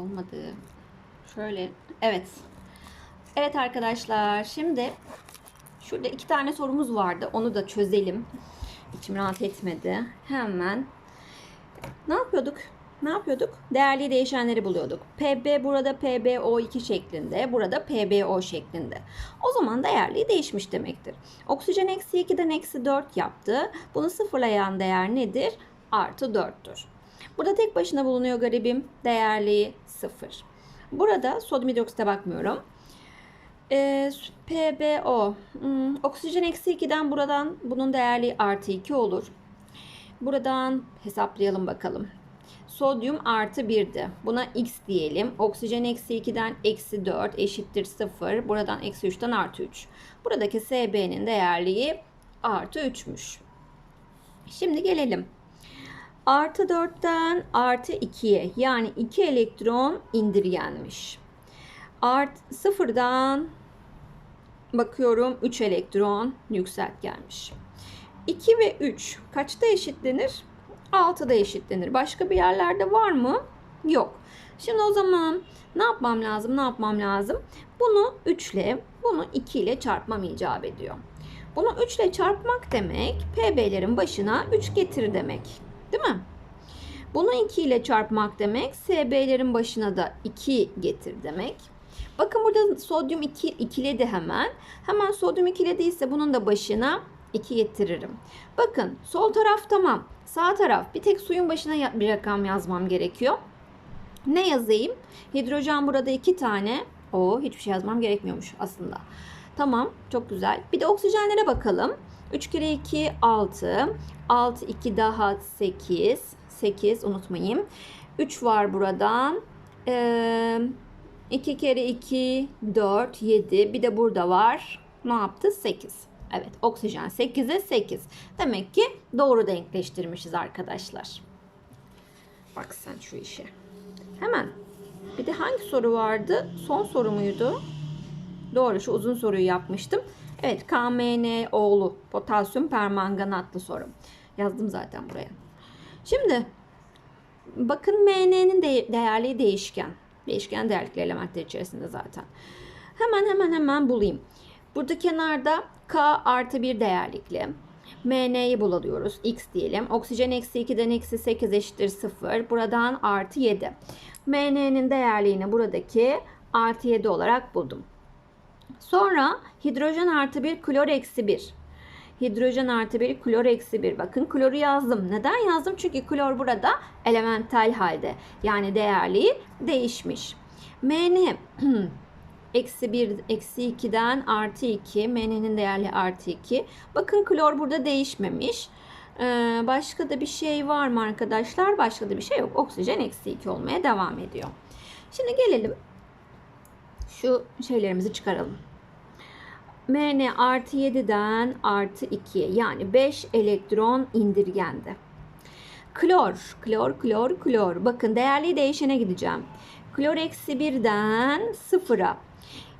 olmadı. Şöyle. Evet. Evet arkadaşlar. Şimdi şurada iki tane sorumuz vardı. Onu da çözelim. İçim rahat etmedi. Hemen. Ne yapıyorduk? Ne yapıyorduk? Değerli değişenleri buluyorduk. PB burada PbO2 şeklinde, burada PbO şeklinde. O zaman değerliği değişmiş demektir. Oksijen eksi 2'den eksi 4 yaptı. Bunu sıfırlayan değer nedir? Artı 4'tür. Burada tek başına bulunuyor garibim. Değerliği 0. Burada sodyum hidroksite bakmıyorum. Ee, PbO. Hmm, oksijen eksi 2'den buradan bunun değerliği artı 2 olur. Buradan hesaplayalım bakalım. Sodyum artı 1'di. Buna x diyelim. Oksijen eksi 2'den eksi 4 eşittir 0. Buradan eksi 3'ten artı 3. Buradaki SB'nin değerliği artı 3'müş. Şimdi gelelim. Artı 4'ten artı 2'ye yani 2 elektron indirgenmiş. Art 0'dan bakıyorum 3 elektron yükselt gelmiş. 2 ve 3 kaçta eşitlenir? 6'da eşitlenir. Başka bir yerlerde var mı? Yok. Şimdi o zaman ne yapmam lazım? Ne yapmam lazım? Bunu 3 ile, bunu 2 ile çarpmam icap ediyor. Bunu 3 ile çarpmak demek PB'lerin başına 3 getir demek. Değil mi? Bunu 2 ile çarpmak demek SB'lerin başına da 2 getir demek. Bakın burada sodyum 2 ikiledi hemen. Hemen sodyum ikilediyse bunun da başına 2 getiririm. Bakın sol taraf tamam. Sağ taraf bir tek suyun başına bir rakam yazmam gerekiyor. Ne yazayım? Hidrojen burada 2 tane. O hiçbir şey yazmam gerekmiyormuş aslında. Tamam çok güzel. Bir de oksijenlere bakalım. 3 kere 2 6. 6 2 daha 8. 8 unutmayın. 3 var buradan. Ee, 2 kere 2 4 7. Bir de burada var. Ne yaptı? 8. Evet oksijen 8'e 8. Demek ki doğru denkleştirmişiz arkadaşlar. Bak sen şu işe. Hemen. Bir de hangi soru vardı? Son soru muydu? Doğru şu uzun soruyu yapmıştım. Evet KMN oğlu potasyum permanganatlı soru. Yazdım zaten buraya. Şimdi bakın MN'nin de değerli değişken. Değişken değerlikli elementler içerisinde zaten. Hemen hemen hemen bulayım. Burada kenarda K artı bir değerlikli. MN'yi bulalıyoruz. X diyelim. Oksijen eksi 2'den eksi 8 eşittir 0. Buradan artı 7. MN'nin değerliğini buradaki artı 7 olarak buldum. Sonra hidrojen artı 1 klor eksi 1. Hidrojen artı 1 klor eksi 1. Bakın kloru yazdım. Neden yazdım? Çünkü klor burada elemental halde. Yani değerliği değişmiş. MN eksi 1 eksi 2'den artı 2. MN'nin değerli artı 2. Bakın klor burada değişmemiş. Ee, başka da bir şey var mı arkadaşlar? Başka da bir şey yok. Oksijen eksi 2 olmaya devam ediyor. Şimdi gelelim. Şu şeylerimizi çıkaralım. Mn artı 7'den artı 2'ye yani 5 elektron indirgendi. Klor, klor, klor, klor. Bakın değerli değişene gideceğim. Klor eksi 1'den 0'a.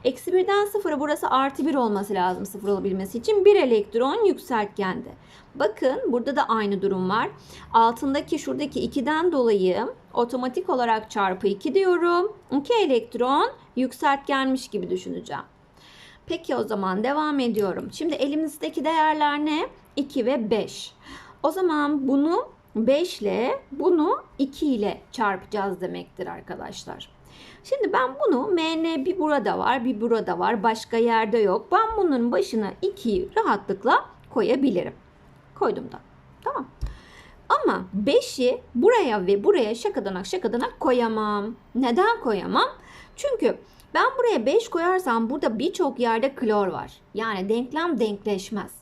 Eksi 1'den 0'a burası artı 1 olması lazım 0 olabilmesi için. 1 elektron yükseltgendi. Bakın burada da aynı durum var. Altındaki şuradaki 2'den dolayı otomatik olarak çarpı 2 diyorum. 2 elektron yükseltgenmiş gibi düşüneceğim. Peki o zaman devam ediyorum. Şimdi elimizdeki değerler ne? 2 ve 5. O zaman bunu 5 ile bunu 2 ile çarpacağız demektir arkadaşlar. Şimdi ben bunu MN bir burada var, bir burada var, başka yerde yok. Ben bunun başına 2'yi rahatlıkla koyabilirim. Koydum da. Tamam. Ama 5'i buraya ve buraya şakadanak şakadanak koyamam. Neden koyamam? Çünkü ben buraya 5 koyarsam burada birçok yerde klor var. Yani denklem denkleşmez.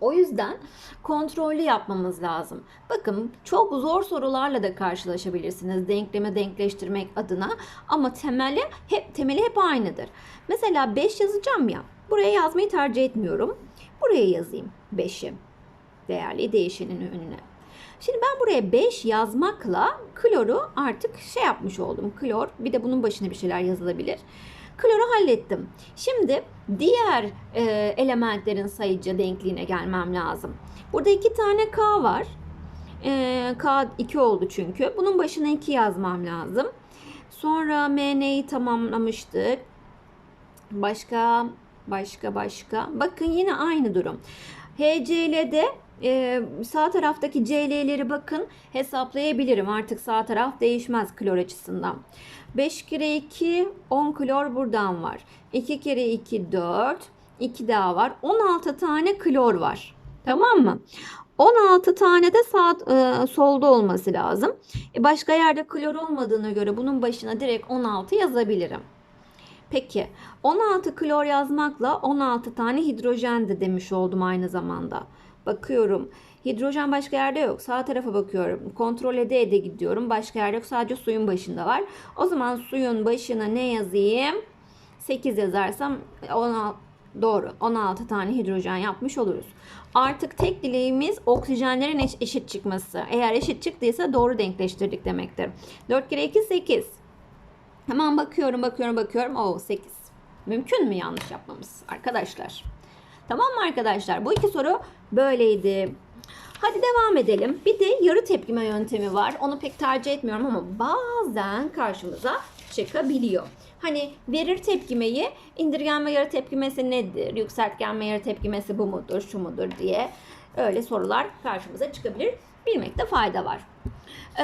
O yüzden kontrollü yapmamız lazım. Bakın çok zor sorularla da karşılaşabilirsiniz denklemi denkleştirmek adına ama temeli hep temeli hep aynıdır. Mesela 5 yazacağım ya. Buraya yazmayı tercih etmiyorum. Buraya yazayım 5'i. Değerli değişenin önüne. Şimdi ben buraya 5 yazmakla kloru artık şey yapmış oldum. Klor bir de bunun başına bir şeyler yazılabilir. Kloru hallettim. Şimdi diğer e, elementlerin sayıcı denkliğine gelmem lazım. Burada iki tane K var. E, K 2 oldu çünkü. Bunun başına 2 yazmam lazım. Sonra MN'yi tamamlamıştık. Başka, başka, başka. Bakın yine aynı durum. HCl'de e, sağ taraftaki CL'leri bakın hesaplayabilirim. Artık sağ taraf değişmez klor açısından. 5 kere 2 10 klor buradan var. 2 kere 2 4. 2 daha var. 16 tane klor var. Tamam mı? 16 tane de sağ e, solda olması lazım. E, başka yerde klor olmadığına göre bunun başına direkt 16 yazabilirim. Peki 16 klor yazmakla 16 tane hidrojen de demiş oldum aynı zamanda. Bakıyorum. Hidrojen başka yerde yok. Sağ tarafa bakıyorum. Kontrol ede ede gidiyorum. Başka yerde yok. Sadece suyun başında var. O zaman suyun başına ne yazayım? 8 yazarsam 16 doğru. 16 tane hidrojen yapmış oluruz. Artık tek dileğimiz oksijenlerin eş- eşit çıkması. Eğer eşit çıktıysa doğru denkleştirdik demektir. 4 kere 2 8. Hemen bakıyorum, bakıyorum, bakıyorum. Oo 8. Mümkün mü yanlış yapmamız arkadaşlar? Tamam mı arkadaşlar? Bu iki soru böyleydi. Hadi devam edelim. Bir de yarı tepkime yöntemi var. Onu pek tercih etmiyorum ama bazen karşımıza çıkabiliyor. Hani verir tepkimeyi, indirgenme yarı tepkimesi nedir? Yükseltgenme yarı tepkimesi bu mudur, şu mudur diye öyle sorular karşımıza çıkabilir. Bilmekte fayda var. Ee,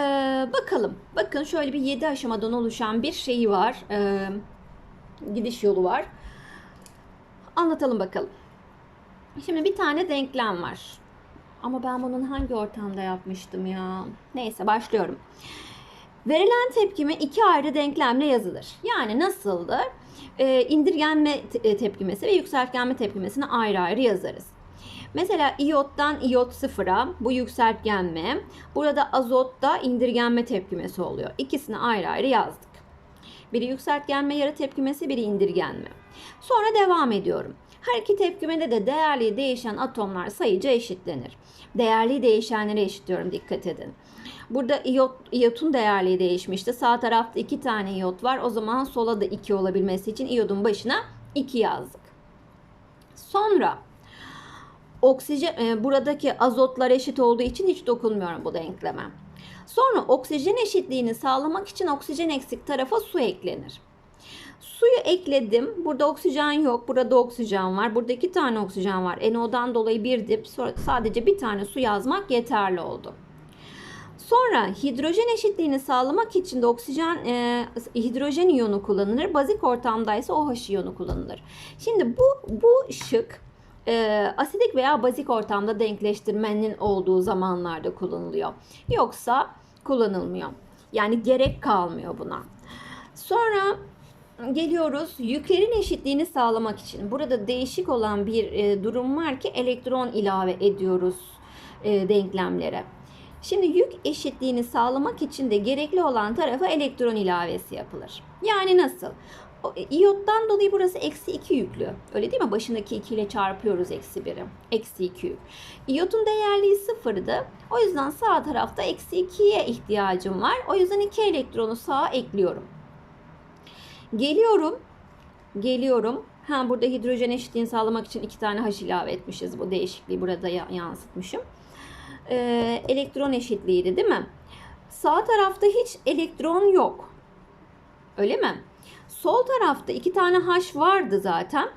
bakalım. Bakın şöyle bir 7 aşamadan oluşan bir şeyi var. Ee, gidiş yolu var. Anlatalım bakalım. Şimdi bir tane denklem var. Ama ben bunun hangi ortamda yapmıştım ya? Neyse başlıyorum. Verilen tepkime iki ayrı denklemle yazılır. Yani nasıldır? Ee, indirgenme e, tepkimesi ve yükseltgenme tepkimesini ayrı ayrı yazarız. Mesela iyottan iyot sıfıra bu yükseltgenme. Burada azotta indirgenme tepkimesi oluyor. İkisini ayrı ayrı yazdık. Biri yükseltgenme yarı tepkimesi, biri indirgenme. Sonra devam ediyorum. Her iki tepkimede de değerli değişen atomlar sayıca eşitlenir. Değerli değişenleri eşitliyorum dikkat edin. Burada iyot, iyotun değerliği değişmişti. Sağ tarafta iki tane iyot var. O zaman sola da 2 olabilmesi için iyodun başına 2 yazdık. Sonra oksijen e, buradaki azotlar eşit olduğu için hiç dokunmuyorum bu denkleme. Sonra oksijen eşitliğini sağlamak için oksijen eksik tarafa su eklenir. Suyu ekledim. Burada oksijen yok. Burada oksijen var. Burada iki tane oksijen var. NO'dan dolayı bir dip. Sadece bir tane su yazmak yeterli oldu. Sonra hidrojen eşitliğini sağlamak için de oksijen e, hidrojen iyonu kullanılır. Bazik ortamdaysa OH iyonu kullanılır. Şimdi bu bu şık e, asidik veya bazik ortamda denkleştirmenin olduğu zamanlarda kullanılıyor. Yoksa kullanılmıyor. Yani gerek kalmıyor buna. Sonra geliyoruz yüklerin eşitliğini sağlamak için. Burada değişik olan bir e, durum var ki elektron ilave ediyoruz e, denklemlere. Şimdi yük eşitliğini sağlamak için de gerekli olan tarafa elektron ilavesi yapılır. Yani nasıl? O, e, dolayı burası eksi 2 yüklü. Öyle değil mi? Başındaki 2 ile çarpıyoruz eksi 1'i. Eksi 2 yük. İyotun değerliği sıfırdı. O yüzden sağ tarafta eksi 2'ye ihtiyacım var. O yüzden 2 elektronu sağa ekliyorum. Geliyorum. Geliyorum. Ha burada hidrojen eşitliğini sağlamak için iki tane H ilave etmişiz. Bu değişikliği burada ya- yansıtmışım. Ee, elektron eşitliğiydi değil mi? Sağ tarafta hiç elektron yok. Öyle mi? Sol tarafta iki tane H vardı zaten.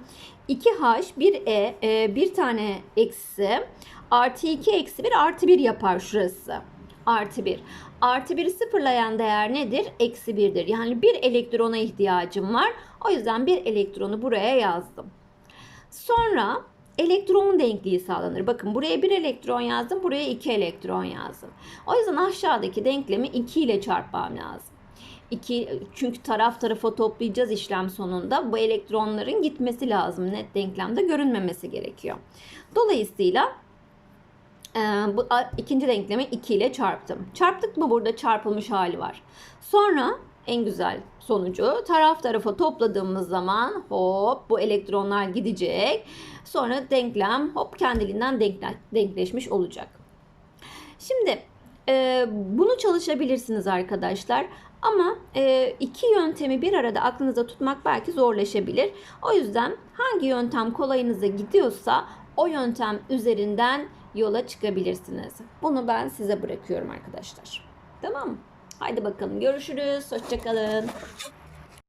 2H, 1E, e, bir tane eksi, artı 2 eksi 1 artı 1 yapar şurası. Artı 1. Artı 1'i sıfırlayan değer nedir? Eksi 1'dir. Yani bir elektrona ihtiyacım var. O yüzden bir elektronu buraya yazdım. Sonra elektron denkliği sağlanır. Bakın buraya bir elektron yazdım, buraya iki elektron yazdım. O yüzden aşağıdaki denklemi 2 ile çarpmam lazım. 2 çünkü taraf tarafa toplayacağız işlem sonunda. Bu elektronların gitmesi lazım. Net denklemde görünmemesi gerekiyor. Dolayısıyla e, bu ikinci denklemi 2 ile çarptım. Çarptık mı burada çarpılmış hali var. Sonra en güzel sonucu taraf tarafa topladığımız zaman hop bu elektronlar gidecek. Sonra denklem hop kendiliğinden denkle, denkleşmiş olacak. Şimdi e, bunu çalışabilirsiniz arkadaşlar. Ama e, iki yöntemi bir arada aklınızda tutmak belki zorlaşabilir. O yüzden hangi yöntem kolayınıza gidiyorsa o yöntem üzerinden yola çıkabilirsiniz. Bunu ben size bırakıyorum arkadaşlar. Tamam mı? Haydi bakalım görüşürüz. Hoşçakalın.